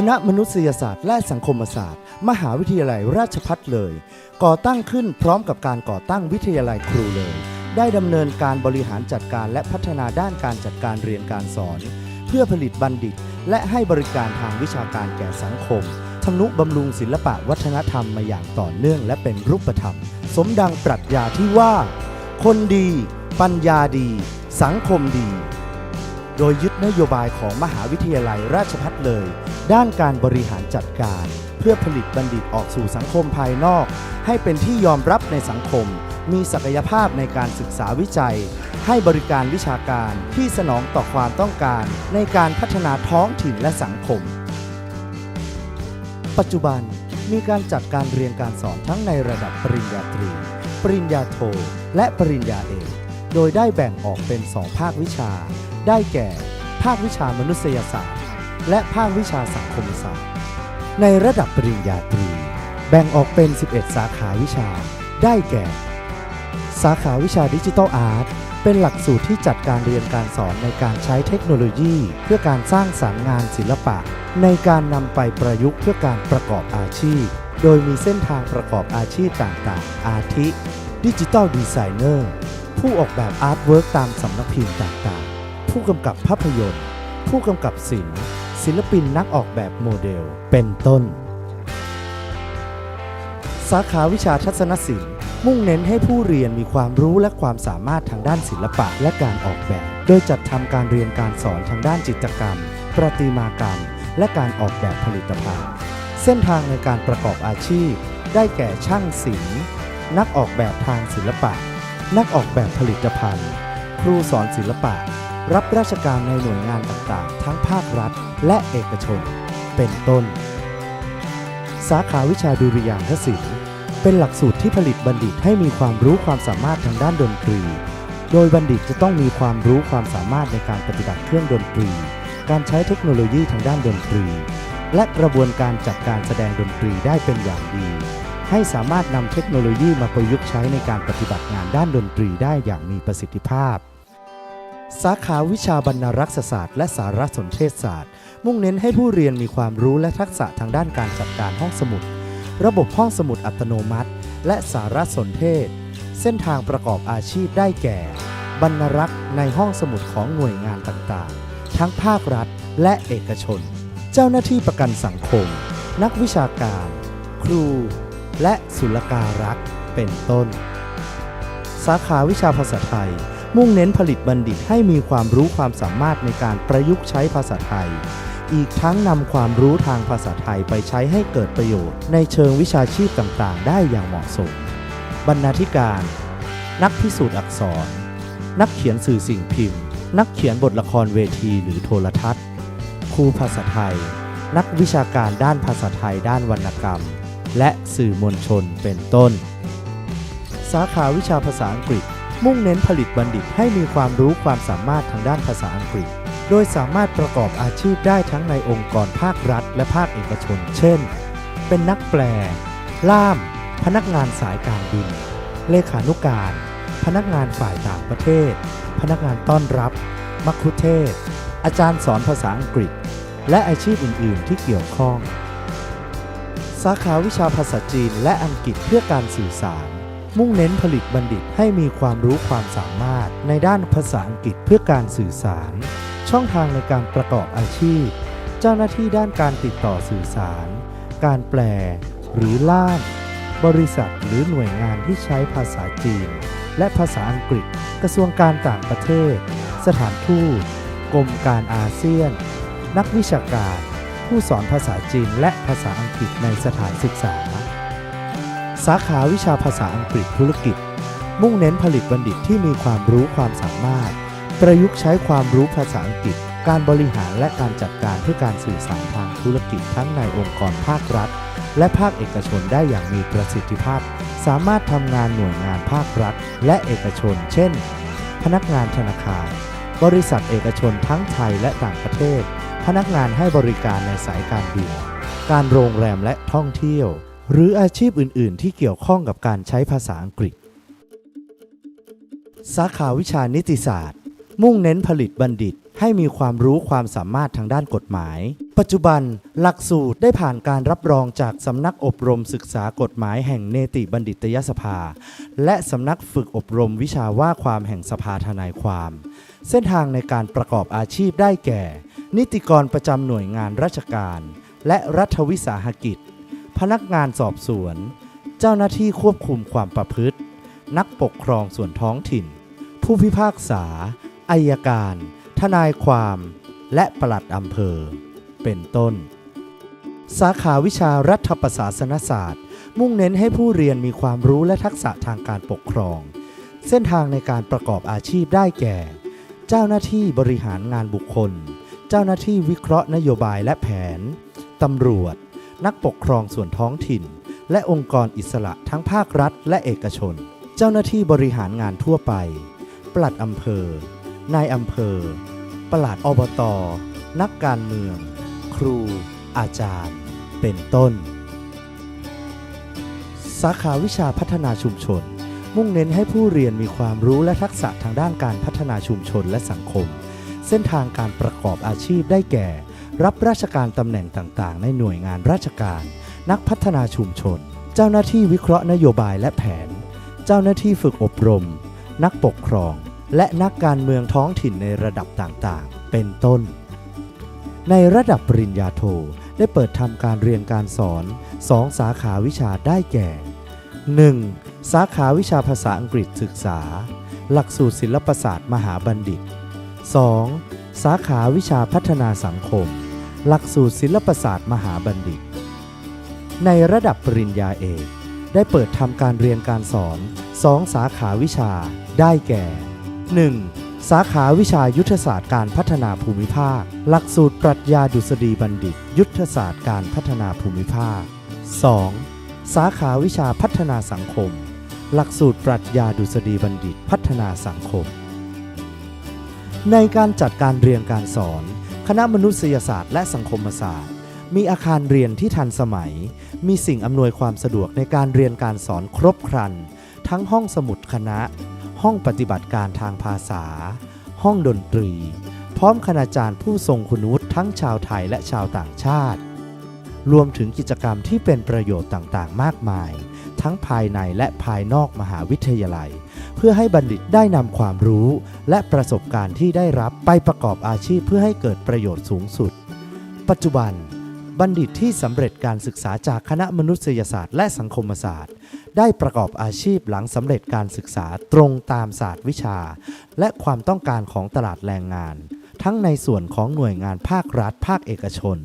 คณะมนุษยศาสตร์และสังคมศาสตร์ มหาวิทยาลัยราชภัฏเลย ก่อตั้งขึ้นพร้อมกับการก่อตั้งวิทยาลัยครูเลย ได้ดำเนินการบริหารจัดการและพัฒนาด้านการจัดการเรียนการสอน เพื่อผลิตบัณฑิต และให้บริการทางวิชาการแก่สังคมทนุบำรุงศิลปะวัฒนธรรมมาอย่างต่อเนื่องและเป็นรูปธรรม สมดังปรัชญาที่ว่า คนดี ปัญญาดี สังคมดี โดยยึดนโยบายของมหาวิทยาลัยราชภัฏเลย ด้านการบริหารจัดการ เพื่อผลิตบัณฑิตออกสู่สังคมภายนอก ให้เป็นที่ยอมรับในสังคม มีศักยภาพในการศึกษาวิจัย ให้บริการวิชาการที่สนองต่อความต้องการ ในการพัฒนาท้องถิ่นและสังคม ปัจจุบันมีการจัดการเรียนการสอนทั้งในระดับปริญญาตรี ปริญญาโท และปริญญาเอก โดยได้แบ่งออกเป็น2ภาควิชา ได้แก่ ภาควิชามนุษยศาสตร์ และภาควิชาสังคมศาสตร์ ในระดับปริญญาตรี แบ่งออกเป็น 11 สาขาวิชา ได้แก่ สาขาวิชาดิจิทัลอาร์ตเป็นหลักสูตรที่จัดการเรียนการสอนในการใช้เทคโนโลยี เพื่อการสร้างสรรค์งานศิลปะ ในการนำไปประยุกต์เพื่อการประกอบอาชีพ โดยมีเส้นทางประกอบอาชีพต่างๆ อาทิ ดิจิทัลดีไซเนอร์ผู้ออกแบบอาร์ตเวิร์กตามสำนักพิมพ์ต่างๆ ผู้กำกับภาพยนตร์ ผู้กำกับศิลป์ศิลปินนักออกแบบโมเดล เป็นต้น สาขาวิชาทัศนศิลป์ มุ่งเน้นให้ผู้เรียนมีความรู้และความสามารถทางด้านศิลปะและการออกแบบ โดยจัดทำการเรียนการสอนทางด้านจิตรกรรม ประติมากรรม และการออกแบบผลิตภัณฑ์ เส้นทางในการประกอบอาชีพ ได้แก่ช่างศิลป์ นักออกแบบทางศิลปะ นักออกแบบผลิตภัณฑ์ ครูสอนศิลปะ รับราชการในหน่วยงานต่างๆ ทั้งภาครัฐและเอกชน เป็นต้น สาขาวิชาดุริยางคศิลป์เป็นหลักสูตรที่ผลิตบัณฑิตให้มีความรู้ความสามารถทางด้านดนตรี โดยบัณฑิตจะต้องมีความรู้ความสามารถในการปฏิบัติเครื่องดนตรี การใช้เทคโนโลยีทางด้านดนตรี และกระบวนการจัดการแสดงดนตรีได้เป็นอย่างดี ให้สามารถนำเทคโนโลยีมาประยุกต์ใช้ในการปฏิบัติงานด้านดนตรีได้อย่างมีประสิทธิภาพ สาขาวิชาบรรณารักษศาสตร์และสารสนเทศศาสตร์ มุ่งเน้นให้ผู้เรียนมีความรู้และทักษะทางด้านการจัดการห้องสมุด ระบบห้องสมุดอัตโนมัติ และสารสนเทศ เส้นทางประกอบอาชีพได้แก่ บรรณารักษ์ในห้องสมุดของหน่วยงานต่างๆ ทั้งภาครัฐและเอกชน เจ้าหน้าที่ประกันสังคม นักวิชาการ ครู และศุลการักษ์เป็นต้น สาขาวิชาภาษาไทย มุ่งเน้นผลิตบัณฑิตให้มีความรู้ความสามารถในการประยุกต์ใช้ภาษาไทย อีกทั้งนำความรู้ทางภาษาไทยไปใช้ให้เกิดประโยชน์ ในเชิงวิชาชีพต่างๆ ได้อย่างเหมาะสม บรรณาธิการ นักพิสูจน์อักษร นักเขียนสื่อสิ่งพิมพ์ นักเขียนบทละครเวทีหรือโทรทัศน์ ครูภาษาไทย นักวิชาการด้านภาษาไทยด้านวรรณกรรม และสื่อมวลชนเป็นต้น สาขาวิชาภาษาอังกฤษ มุ่งเน้นผลิตบัณฑิตให้มีความรู้ความสามารถทางด้านภาษาอังกฤษ โดยสามารถประกอบอาชีพได้ทั้งในองค์กรภาครัฐ และภาคเอกชน เช่น เป็นนักแปล ล่าม พนักงานสายการบิน เลขานุการ พนักงานฝ่ายต่างประเทศ พนักงานต้อนรับ มัคคุเทศก์อาจารย์สอนภาษาอังกฤษ และอาชีพอื่น ๆ ที่เกี่ยวข้อง สาขาวิชาภาษาจีนและอังกฤษเพื่อการสื่อสาร มุ่งเน้นผลิตบัณฑิตให้มีความรู้ความสามารถในด้านภาษาอังกฤษเพื่อการสื่อสาร ช่องทางในการประกอบอาชีพ เจ้าหน้าที่ด้านการติดต่อสื่อสาร การแปล หรือล่าม บริษัทหรือหน่วยงานที่ใช้ภาษาจีน และภาษาอังกฤษ กระทรวงการต่างประเทศ สถานทูตกรมการอาเซียน นักวิชาการ ผู้สอนภาษาจีนและภาษาอังกฤษในสถานศึกษา สาขาวิชาภาษาอังกฤษธุรกิจ มุ่งเน้นผลิตบัณฑิตที่มีความรู้ความสามารถ ประยุกต์ใช้ความรู้ภาษาอังกฤษ การบริหารและการจัดการเพื่อการสื่อสารทางธุรกิจทั้งในองค์กรภาครัฐ และภาคเอกชนได้อย่างมีประสิทธิภาพ สามารถทำงานหน่วยงานภาครัฐ และเอกชน เช่น พนักงานธนาคาร บริษัทเอกชนทั้งไทยและต่างประเทศ พนักงานให้บริการในสายการบิน การโรงแรมและท่องเที่ยว หรืออาชีพอื่น ๆ ที่เกี่ยวข้องกับการใช้ภาษาอังกฤษ สาขาวิชานิติศาสตร์ มุ่งเน้นผลิตบัณฑิตให้มีความรู้ความสามารถทางด้านกฎหมาย ปัจจุบันหลักสูตรได้ผ่านการรับรองจากสำนักอบรมศึกษากฎหมายแห่งเนติบัณฑิตยสภา และสำนักฝึกอบรมวิชาว่าความแห่งสภาทนายความ เส้นทางในการประกอบอาชีพได้แก่ นิติกรประจำหน่วยงานราชการ และรัฐวิสาหกิจ พนักงานสอบสวน เจ้าหน้าที่ควบคุมความประพฤติ นักปกครองส่วนท้องถิ่น ผู้พิพากษาอายการ ทนายความ และปลัดอำเภอ เป็นต้น สาขาวิชารัฐประศาสนศาสตร์ มุ่งเน้นให้ผู้เรียนมีความรู้และทักษะทางการปกครอง เส้นทางในการประกอบอาชีพได้แก่ เจ้าหน้าที่บริหารงานบุคคล เจ้าหน้าที่วิเคราะห์นโยบายและแผน ตำรวจ นักปกครองส่วนท้องถิ่น และองค์กรอิสระทั้งภาครัฐและเอกชน เจ้าหน้าที่บริหารงานทั่วไป ปลัดอำเภอ นายอำเภอ ปลัดอบต นักการเมือง ครู อาจารย์ เป็นต้น สาขาวิชาพัฒนาชุมชน มุ่งเน้นให้ผู้เรียนมีความรู้และทักษะทางด้านการพัฒนาชุมชนและสังคม เส้นทางการประกอบอาชีพได้แก่ รับราชการตำแหน่งต่างๆ ในหน่วยงานราชการ นักพัฒนาชุมชน เจ้าหน้าที่วิเคราะห์นโยบายและแผน เจ้าหน้าที่ฝึกอบรม นักปกครอง และนักการเมืองท้องถิ่นในระดับต่างๆ เป็นต้น ในระดับปริญญาโทได้เปิดทำการเรียนการสอน2สาขาวิชาได้แก่ 1. สาขาวิชาภาษาอังกฤษศึกษา หลักสูตรศิลปศาสตร์มหาบัณฑิต 2. สาขาวิชาพัฒนาสังคม หลักสูตรศิลปศาสตร์มหาบัณฑิต ในระดับปริญญาเอก ได้เปิดทำการเรียนการสอน2สาขาวิชา ได้แก่ 1. สาขาวิชายุทธศาสตร์การพัฒนาภูมิภาค หลักสูตรปรัชญาดุษฎีบัณฑิต ยุทธศาสตร์การพัฒนาภูมิภาค 2. สาขาวิชาพัฒนาสังคม หลักสูตรปรัชญาดุษฎีบัณฑิต พัฒนาสังคม ในการจัดการเรียนการสอน คณะมนุษยศาสตร์และสังคมศาสตร์ มีอาคารเรียนที่ทันสมัย มีสิ่งอำนวยความสะดวกในการเรียนการสอนครบครัน ทั้งห้องสมุดคณะ ห้องปฏิบัติการทางภาษา ห้องดนตรี พร้อมคณาจารย์ผู้ทรงคุณวุฒิทั้งชาวไทยและชาวต่างชาติ รวมถึงกิจกรรมที่เป็นประโยชน์ต่างๆ มากมาย ทั้งภายในและภายนอกมหาวิทยาลัย เพื่อให้บัณฑิตได้นำความรู้ และประสบการณ์ที่ได้รับไปประกอบอาชีพเพื่อให้เกิดประโยชน์สูงสุด ปัจจุบัน บัณฑิตที่สำเร็จการศึกษาจากคณะมนุษยศาสตร์ และสังคมศาสตร์ ได้ประกอบอาชีพหลังสำเร็จการศึกษาตรงตามศาสตร์วิชา และความต้องการของตลาดแรงงาน ทั้งในส่วนของหน่วยงานภาครัฐภาคเอกชน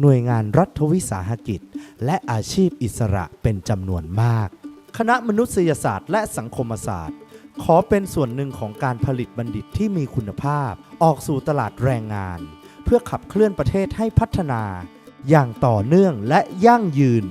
หน่วยงานรัฐวิสาหกิจ และอาชีพอิสระเป็นจำนวนมาก คณะมนุษยศาสตร์และสังคมศาสตร์ ขอเป็นส่วนหนึ่งของการผลิตบัณฑิตที่มีคุณภาพ ออกสู่ตลาดแรงงาน เพื่อขับเคลื่อนประเทศให้พัฒนา อย่างต่อเนื่องและยั่งยืน